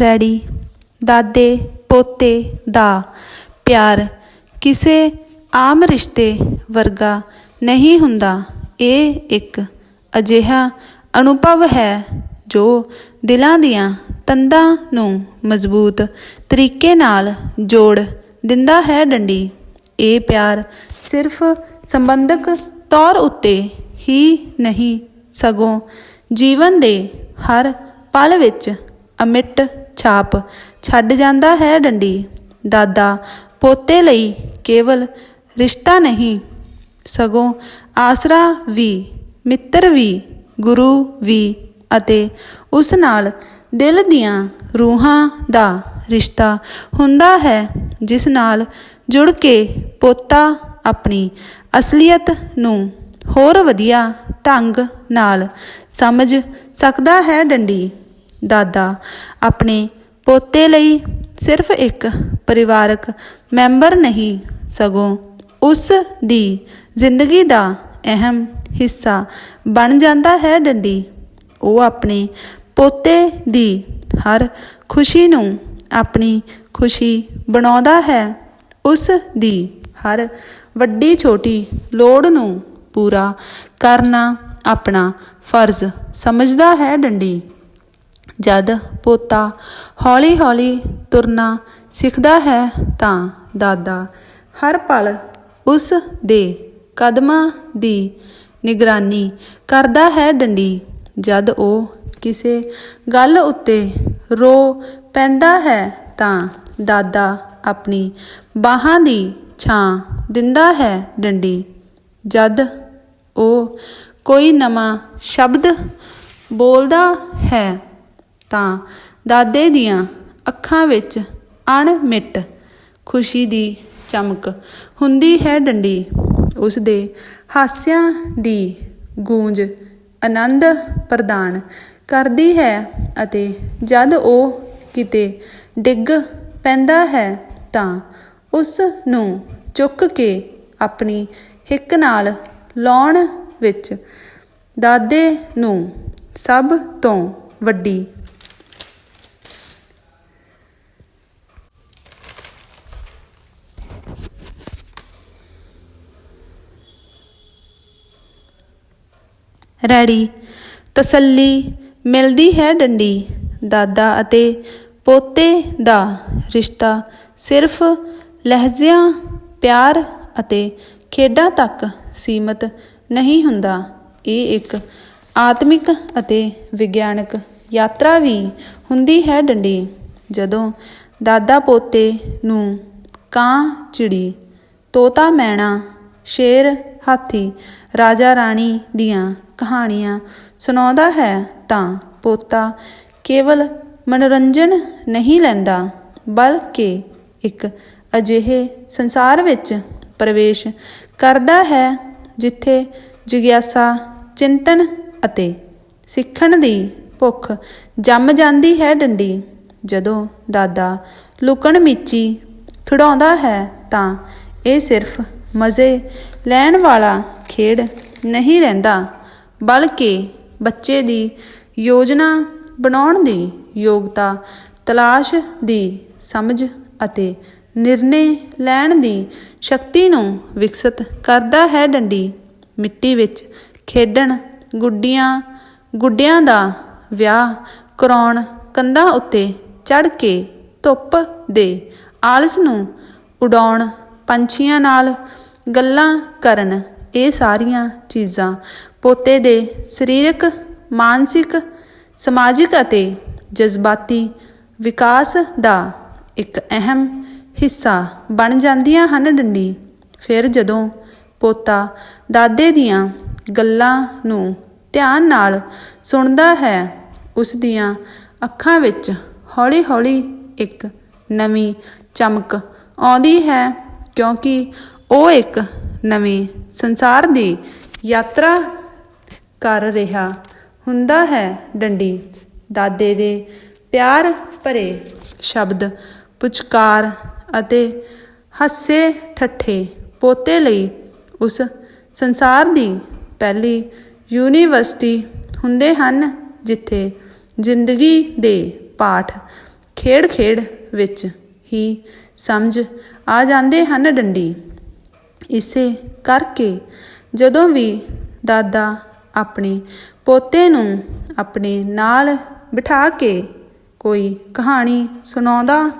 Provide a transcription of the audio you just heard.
Ready. ਦਾਦੇ, ਪੋਤੇ ਦਾ ਪਿਆਰ ਕਿਸੇ ਆਮ ਰਿਸ਼ਤੇ ਵਰਗਾ ਨਹੀਂ ਹੁੰਦਾ। ਇਹ ਇੱਕ ਅਜਿਹਾ ਅਨੁਭਵ ਹੈ ਜੋ ਦਿਲਾਂ ਦੀਆਂ ਤੰਦਾਂ ਨੂੰ ਮਜ਼ਬੂਤ ਤਰੀਕੇ ਨਾਲ ਜੋੜ ਦਿੰਦਾ ਹੈ ਡੰਡੀ। ਇਹ ਪਿਆਰ ਸਿਰਫ ਸੰਬੰਧਕ ਤੌਰ ਉੱਤੇ ਹੀ ਨਹੀਂ, ਸਗੋਂ ਜੀਵਨ ਦੇ ਹਰ ਪਲ ਵਿੱਚ ਅਮਿੱਟ ਛਾਪ। ਛੱਡ ਜਾਂਦਾ ਹੈ ਡੰਡੀ। ਦਾਦਾ, ਪੋਤੇ ਲਈ ਕੇਵਲ ਰਿਸ਼ਤਾ ਨਹੀਂ, ਸਗੋਂ ਆਸਰਾ ਵੀ, ਮਿੱਤਰ ਵੀ, ਗੁਰੂ ਵੀ ਅਤੇ ਉਸ ਨਾਲ ਦਿਲ ਦੀਆਂ ਰੂਹਾਂ ਦਾ ਰਿਸ਼ਤਾ ਹੁੰਦਾ ਹੈ, ਜਿਸ ਨਾਲ ਜੁੜ ਕੇ ਪੋਤਾ ਆਪਣੀ ਅਸਲੀਅਤ ਨੂੰ ਹੋਰ ਵਧੀਆ ਢੰਗ ਨਾਲ ਸਮਝ ਸਕਦਾ ਹੈ ਡੰਡੀ। ਦਾਦਾ, ਆਪਣੇ ਪੋਤੇ ਲਈ ਸਿਰਫ ਇੱਕ ਪਰਿਵਾਰਕ ਮੈਂਬਰ ਨਹੀਂ, ਸਗੋਂ ਉਸ ਦੀ ਜ਼ਿੰਦਗੀ ਦਾ ਅਹਿਮ ਹਿੱਸਾ ਬਣ ਜਾਂਦਾ ਹੈ ਡੰਡੀ। ਉਹ ਆਪਣੇ ਪੋਤੇ ਦੀ ਹਰ ਖੁਸ਼ੀ ਨੂੰ ਆਪਣੀ ਖੁਸ਼ੀ ਬਣਾਉਂਦਾ ਹੈ। ਉਸ ਦੀ ਹਰ ਵੱਡੀ ਛੋਟੀ ਲੋੜ ਨੂੰ ਪੂਰਾ ਕਰਨਾ ਆਪਣਾ ਫਰਜ਼ ਸਮਝਦਾ ਹੈ ਡੰਡੀ। ਜਦ ਪੋਤਾ ਹੌਲੀ-ਹੌਲੀ ਤੁਰਨਾ ਸਿੱਖਦਾ ਹੈ ਤਾਂ ਦਾਦਾ ਹਰ ਪਲ ਉਸ ਦੇ ਕਦਮਾਂ ਦੀ ਨਿਗਰਾਨੀ ਕਰਦਾ ਹੈ ਡੰਡੀ। ਜਦ ਉਹ ਕਿਸੇ ਗੱਲ ਉੱਤੇ ਰੋ ਪੈਂਦਾ ਹੈ ਤਾਂ ਦਾਦਾ ਆਪਣੀ ਬਾਹਾਂ ਦੀ ਛਾਂ ਦਿੰਦਾ ਹੈ ਡੰਡੀ। ਜਦ ਉਹ ਕੋਈ ਨਵਾਂ ਸ਼ਬਦ ਬੋਲਦਾ ਹੈ ਤਾਂ ਦਾਦੇ ਦੀਆਂ ਅੱਖਾਂ ਵਿੱਚ ਅਣਮਿਟ ਖੁਸ਼ੀ ਦੀ ਚਮਕ ਹੁੰਦੀ ਹੈ ਡੰਡੀ। ਉਸ ਦੇ ਹਾਸਿਆਂ ਦੀ ਗੂੰਜ ਆਨੰਦ ਪ੍ਰਦਾਨ ਕਰਦੀ ਹੈ ਅਤੇ ਜਦ ਉਹ ਕਿਤੇ ਡਿੱਗ ਪੈਂਦਾ ਹੈ ਤਾਂ ਉਸ ਨੂੰ ਚੁੱਕ ਕੇ ਆਪਣੀ ਹਿੱਕ ਨਾਲ ਲਾਉਣ ਵਿੱਚ ਦਾਦੇ ਨੂੰ ਸਭ ਤੋਂ ਵੱਡੀ ਰੈੜੀ, ਤਸੱਲੀ ਮਿਲਦੀ ਹੈ ਡੰਡੀ, ਦਾਦਾ ਅਤੇ ਪੋਤੇ ਦਾ ਰਿਸ਼ਤਾ ਸਿਰਫ ਲਹਿਜ਼ਿਆਂ, ਪਿਆਰ ਅਤੇ ਖੇਡਾਂ ਤੱਕ ਸੀਮਤ ਨਹੀਂ ਹੁੰਦਾ। ਇਹ ਇੱਕ ਆਤਮਿਕ ਅਤੇ ਵਿਗਿਆਨਕ ਯਾਤਰਾ ਵੀ ਹੁੰਦੀ ਹੈ ਡੰਡੀ। ਜਦੋਂ ਦਾਦਾ ਪੋਤੇ ਨੂੰ ਕਾਂ, ਚਿੜੀ, ਤੋਤਾ, ਮੈਣਾ, ਸ਼ੇਰ ਹਾਥੀ, ਰਾਜਾ ਰਾਣੀ ਦੀਆਂ ਕਹਾਣੀਆਂ ਸੁਣਾਉਂਦਾ ਹੈ ਤਾਂ ਪੋਤਾ ਕੇਵਲ ਮਨੋਰੰਜਨ ਨਹੀਂ ਲੈਂਦਾ, ਬਲਕਿ ਇੱਕ ਅਜਿਹੇ ਸੰਸਾਰ ਵਿੱਚ ਪ੍ਰਵੇਸ਼ ਕਰਦਾ ਹੈ ਜਿੱਥੇ ਜਿਗਿਆਸਾ, ਚਿੰਤਨ ਅਤੇ ਸਿੱਖਣ ਦੀ ਭੁੱਖ ਜੰਮ ਜਾਂਦੀ ਹੈ ਡੰਡੀ। ਜਦੋਂ ਦਾਦਾ ਲੁਕਣ ਮੀਚੀ ਖਿਡਾਉਂਦਾ ਹੈ ਤਾਂ ਇਹ ਸਿਰਫ ਮਜ਼ੇ ਲੈਣ ਵਾਲਾ ਖੇਡ ਨਹੀਂ ਰਹਿੰਦਾ, ਬਲਕਿ ਬੱਚੇ ਦੀ ਯੋਜਨਾ ਬਣਾਉਣ ਦੀ ਯੋਗਤਾ, ਤਲਾਸ਼ ਦੀ ਸਮਝ ਅਤੇ ਨਿਰਣੇ ਲੈਣ ਦੀ ਸ਼ਕਤੀ ਨੂੰ ਵਿਕਸਿਤ ਕਰਦਾ ਹੈ ਡੰਡੀ। ਮਿੱਟੀ ਵਿੱਚ ਖੇਡਣ ਗੁੱਡੀਆਂ, ਗੁੱਡਿਆਂ ਦਾ ਵਿਆਹ ਕਰਾਉਣ ਕੰਧਾਂ ਉੱਤੇ ਚੜ ਕੇ ਧੁੱਪ ਦੇ ਆਲਸ ਨੂੰ ਉਡਾਉਣ ਪੰਛੀਆਂ ਨਾਲ ਗੱਲਾਂ ਕਰਨ ਇਹ ਸਾਰੀਆਂ ਚੀਜ਼ਾਂ ਪੋਤੇ ਦੇ ਸਰੀਰਕ, ਮਾਨਸਿਕ, ਸਮਾਜਿਕ ਅਤੇ ਜਜ਼ਬਾਤੀ ਵਿਕਾਸ ਦਾ ਇੱਕ ਅਹਿਮ ਹਿੱਸਾ ਬਣ ਜਾਂਦੀਆਂ ਹਨ ਡੰਡੀ। ਫਿਰ ਜਦੋਂ ਪੋਤਾ ਦਾਦੇ ਦੀਆਂ ਗੱਲਾਂ ਨੂੰ ਧਿਆਨ ਨਾਲ ਸੁਣਦਾ ਹੈ, ਉਸ ਦੀਆਂ ਅੱਖਾਂ ਵਿੱਚ ਹੌਲੀ-ਹੌਲੀ ਇੱਕ ਨਵੀਂ ਚਮਕ ਆਉਂਦੀ ਹੈ ਕਿਉਂਕਿ ਉਹ ਇੱਕ ਨਵੇਂ ਸੰਸਾਰ ਦੀ ਯਾਤਰਾ ਕਰ ਰਿਹਾ ਹੁੰਦਾ ਹੈ। ਡੰਡੀ ਦਾਦੇ ਦੇ ਪਿਆਰ ਭਰੇ ਸ਼ਬਦ, ਪੁਚਕਾਰ ਅਤੇ ਹੱਸੇ ਠੱਠੇ ਪੋਤੇ ਲਈ ਉਸ ਸੰਸਾਰ ਦੀ ਪਹਿਲੀ ਯੂਨੀਵਰਸਿਟੀ ਹੁੰਦੇ ਹਨ, ਜਿੱਥੇ ਜ਼ਿੰਦਗੀ ਦੇ ਪਾਠ ਖੇਡ-ਖੇਡ ਵਿੱਚ ਹੀ ਸਮਝ ਆ ਜਾਂਦੇ ਹਨ। ਡੰਡੀ ਇਸੇ ਕਰਕੇ ਜਦੋਂ ਵੀ ਦਾਦਾ ਆਪਣੇ ਪੋਤੇ ਨੂੰ ਆਪਣੇ ਨਾਲ ਬਿਠਾ ਕੇ ਕੋਈ ਕਹਾਣੀ ਸੁਣਾਉਂਦਾ